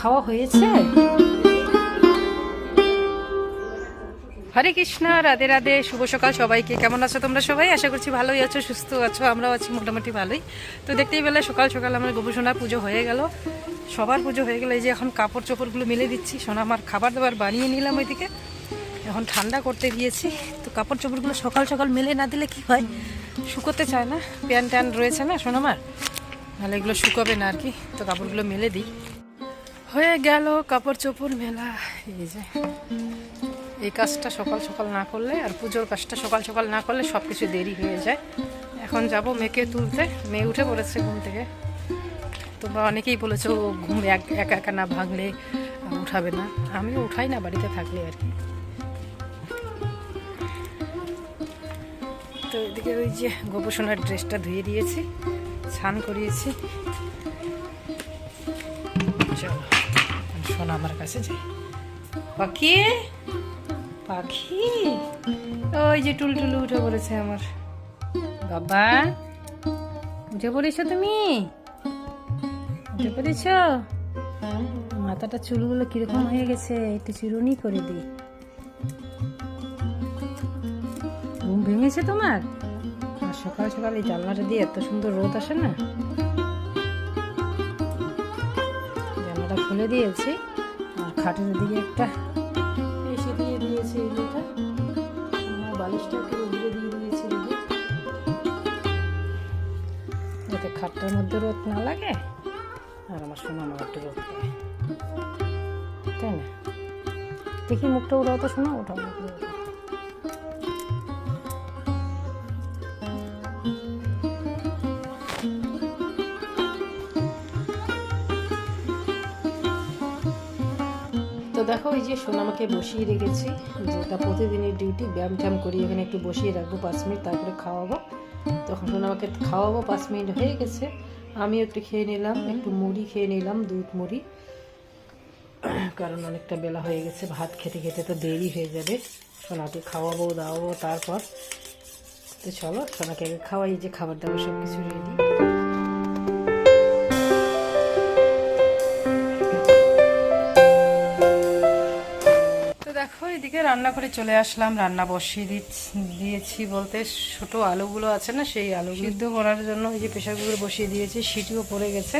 খাওয়া হয়েছে? হরে কৃষ্ণ, রাধে রাধে, শুভ সকাল সবাইকে। কেমন আছো তোমরা সবাই? আশা করছি ভালোই আছো, সুস্থ আছো, আমরাও আছি মোটামুটি ভালোই। তো দেখতেই পেলে সকাল সকাল আমার গোপসোনার পুজো হয়ে গেল। সবার পুজো হয়ে গেল, এই যে এখন কাপড় চোপড়গুলো মেলে দিচ্ছি। সোনা আমার খাবার দাবার বানিয়ে নিলাম ওইদিকে। এখন ঠান্ডা করতে দিয়েছি তো কাপড় চোপড়গুলো সকাল সকাল মেলে না দিলে কি হয়? শুকোতে চায় না। প্যান ট্যান রয়েছে না সোনামার নাহলে এগুলো শুকাবে না আর কি। তো কাপড়গুলো মেলে দিই। হয়ে গেল কাপড় চোপড় মেলা। এই যে। এই কাজটা সকাল সকাল না করলে আর পুজোর কাজটা সকাল সকাল না করলে সব কিছু দেরি হয়ে যায়। এখন যাব মেয়েকে তুলতে। মেয়ে উঠে পড়েছে ঘুম থেকে। তোমরা অনেকেই বলেছ, ঘুম এক, একা না ভাঙলে উঠাবে না। আমিও উঠাই না, বাড়িতে থাকলে আর কি। তো এদিকে ওই যে গোপসোনার ড্রেসটা ধুয়ে দিয়েছি, স্নান করিয়েছি। এখন আমার কাছে যাই পাখি? পাখি? ওই যে টুলটুলু উঠে পড়েছে আমার। বাবা, উঠে পড়েছো তুমি? উঠে পড়েছ? মাথাটা চুলগুলো কীরকম হয়ে গেছে, একটু চিরুনি করে দিই ঘুম ভেঙেছে তোমার? আর সকাল সকাল এই জানলাটা দিয়ে এত সুন্দর রোদ আসে না? জানলাটা খুলে দিয়েছি। খাটের দিকে একটা। এসে দিয়ে দিয়েছে এই যেটা আমার বালিশটা উগড়ে দিয়ে দিয়েছি। যাতে খাটটার মধ্যে রোদ না লাগে। আর আমার সোনা আমার একটু রোদ পায় তাই না? দেখি মুখটা উঠাও তো শোনা ওঠাও দেখো, এই যে সোনামাকে বসিয়ে রেখেছি যেটা প্রতিদিনের ডিউটি ব্যায়াম ট্যাম করি, এখানে একটু বসিয়ে রাখব পাঁচ মিনিট, তারপরে খাওয়াবো। তখন সোনামাকে খাওয়াবো পাঁচ মিনিট হয়ে গেছে। আমিও একটু খেয়ে নিলাম, একটু মুড়ি খেয়ে নিলাম, দুধ মুড়ি। কারণ অনেকটা বেলা হয়ে গেছে, ভাত খেতে খেতে তো দেরি হয়ে যাবে। সোনাকে খাওয়াবো, দাওয়াবো, তারপর। তো চলো, সোনাকে খাওয়াই যে খাবার দাবার সব কিছু রেডি এদিকে রান্না করে চলে আসলাম, রান্না বসিয়ে দিয়েছি বলতে ছোট আলুগুলো আছে না, সেই আলু সিদ্ধ করার জন্য ওই যে প্রেশার কুকার বসিয়ে দিয়েছি, সিটিও পড়ে গেছে।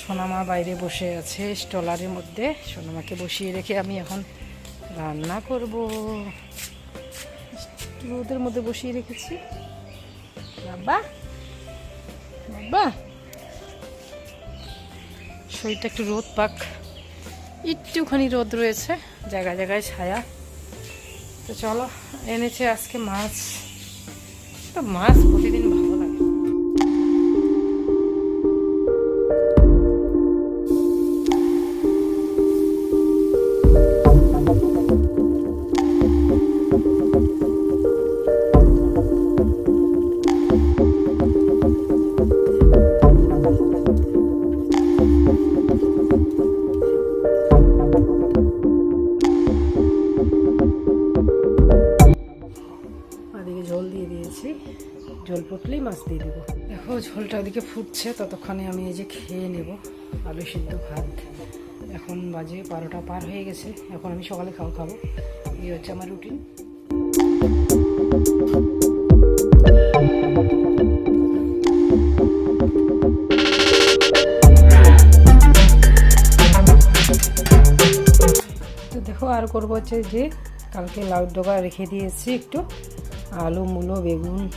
সোনামা বাইরে বসে আছে স্টলারের মধ্যে, সোনামাকে বসিয়ে রেখে আমি এখন রান্না করব। রোদের মধ্যে বসিয়ে রেখেছি। বাবা বাবা। শরীরটা একটু রোদ পাক। একটুখানি রোদ রয়েছে, জায়গায় জায়গায় ছায়া। তো চলো, এনেছে আজকে মাছ। তো মাছ প্রতিদিন ভালো ঝোল ফুটলেই মাছ দিয়ে দেবো। দেখো, ঝোলটা ওদিকে ফুটছে, ততক্ষণে আমি এই যে খেয়ে নেব, আলু সিদ্ধ ভাত এখন বাজে বারোটা পার হয়ে গেছে, এখন আমি সকালে খাওয়া খাব। এই হচ্ছে আমার রুটিন তো দেখো, আর করব হচ্ছে যে, কালকে লাউ ডগা রেখে দিয়েছি একটু। আলু, মূলো, বেগুন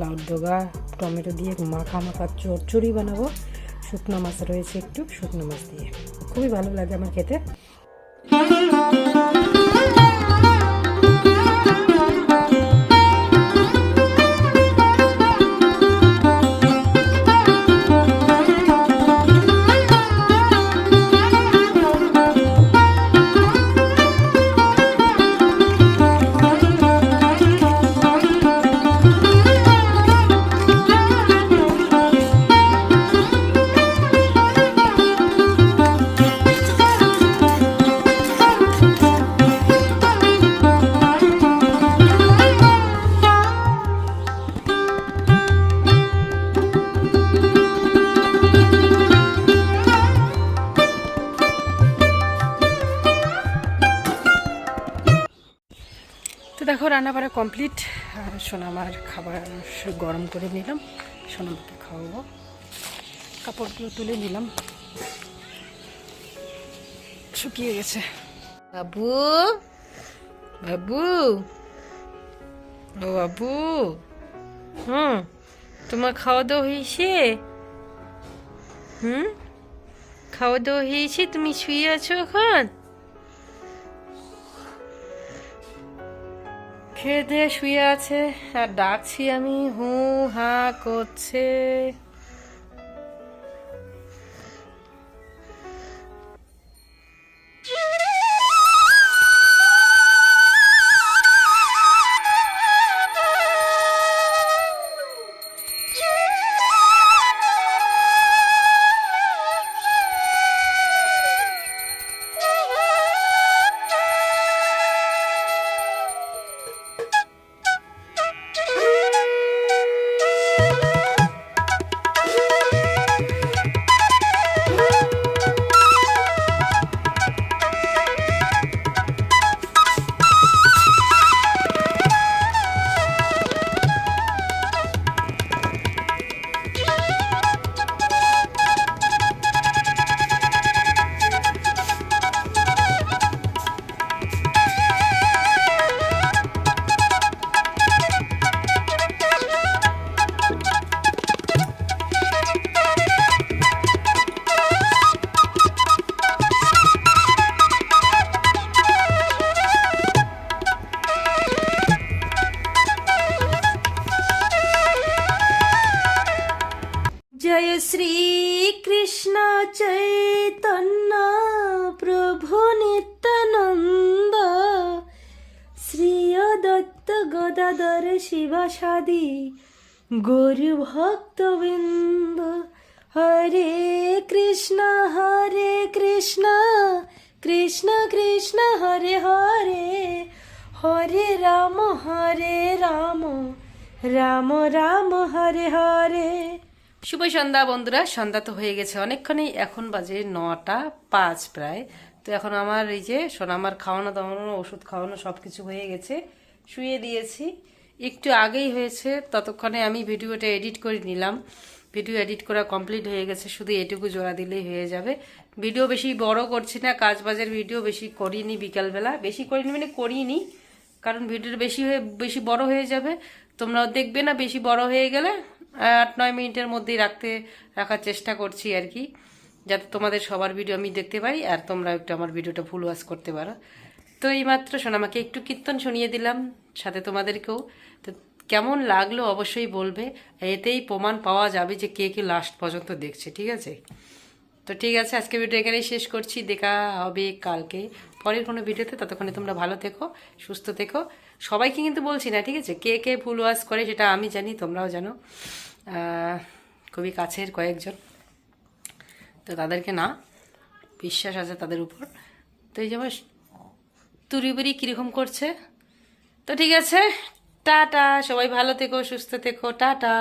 লাউ ডোগা, টমেটো দিয়ে মাখা মাখা চচ্চড়ি বানাবো। শুকনো মাছ রয়েছে একটু, শুকনো মাছ দিয়ে। খুবই ভালো লাগে আমার খেতে। কমপ্লিট সোনামার খাবার গরম করে নিলাম। সোনামাকে খাওয়াবো। কাপড়গুলো তুলে নিলাম। শুকিয়ে গেছে। বাবু। বাবু। ও বাবু। হুম তোমার খাওয়া দাওয়া হয়েছে? হুম খাওয়া দাওয়া হয়েছে তুমি শুয়ে আছো এখন? খেয়ে দিয়ে শুয়ে আছে আর ডাকছি আমি হু হা করছে। দত্ত গদাধর শিবাসাদি গরু ভক্তবৃন্দ হরে কৃষ্ণ হরে কৃষ্ণ কৃষ্ণ কৃষ্ণ হরে হরে হরে রাম হরে রাম রাম রাম হরে হরে শুভ সন্ধ্যা বন্ধুরা, সন্ধ্যা তো হয়ে গেছে অনেকক্ষণই, এখন বাজে নটা পাঁচ প্রায়। তো এখন আমার এই যে সোনামার খাওয়ানো দাওয়ানো, ওষুধ খাওয়ানো সব কিছু হয়ে গেছে। শুয়ে দিয়েছি। একটু আগেই হয়েছে, ততক্ষণে আমি ভিডিওটা এডিট করে নিলাম। ভিডিও এডিট করা কমপ্লিট হয়ে গেছে, শুধু এটুকু জোড়া দিলেই হয়ে যাবে। ভিডিও বেশি বড় করছি না কাজ বাজের ভিডিও বেশি করিনি বিকালবেলা। বেশি করিনি মানে করিনি, কারণ ভিডিওটা বেশি হয়ে, বেশি বড় হয়ে যাবে। তোমরাও দেখবে না, বেশি বড় হয়ে গেলে আট নয় মিনিটের মধ্যেই রাখতে, রাখার চেষ্টা করছি আর কি। যাতে তোমাদের সবার ভিডিও আমি দেখতে পারি, আর তোমরা একটু আমার ভিডিওটা ফুল ওয়াশ করতে পারো। তো এইমাত্র সোনামাকে একটু কীর্তন শুনিয়ে দিলাম, সাথে তোমাদেরকেও। তো কেমন লাগল অবশ্যই বলবে, এতেই প্রমাণ পাওয়া যাবে যে কে কে লাস্ট পর্যন্ত দেখছে, ঠিক আছে? তো ঠিক আছে আজকে ভিডিও এখানেই শেষ করছি, দেখা হবে কালকে। পরের কোনো ভিডিওতে, ততক্ষণে তোমরা ভালো থেকো, সুস্থ থেকো। সবাইকে কিন্তু বলছি না, ঠিক আছে? কে কে ফুল ওয়াশ করে সেটা আমি জানি, তোমরাও জানো। খুবই কাছের কয়েকজন। তো তাদেরকে না, বিশ্বাস আছে তাদের উপর। তো এই যেমন তুরিবুরি কীরকম করছে? তো ঠিক আছে টাটা সবাই ভালো থেকো সুস্থ থেকো টাটা।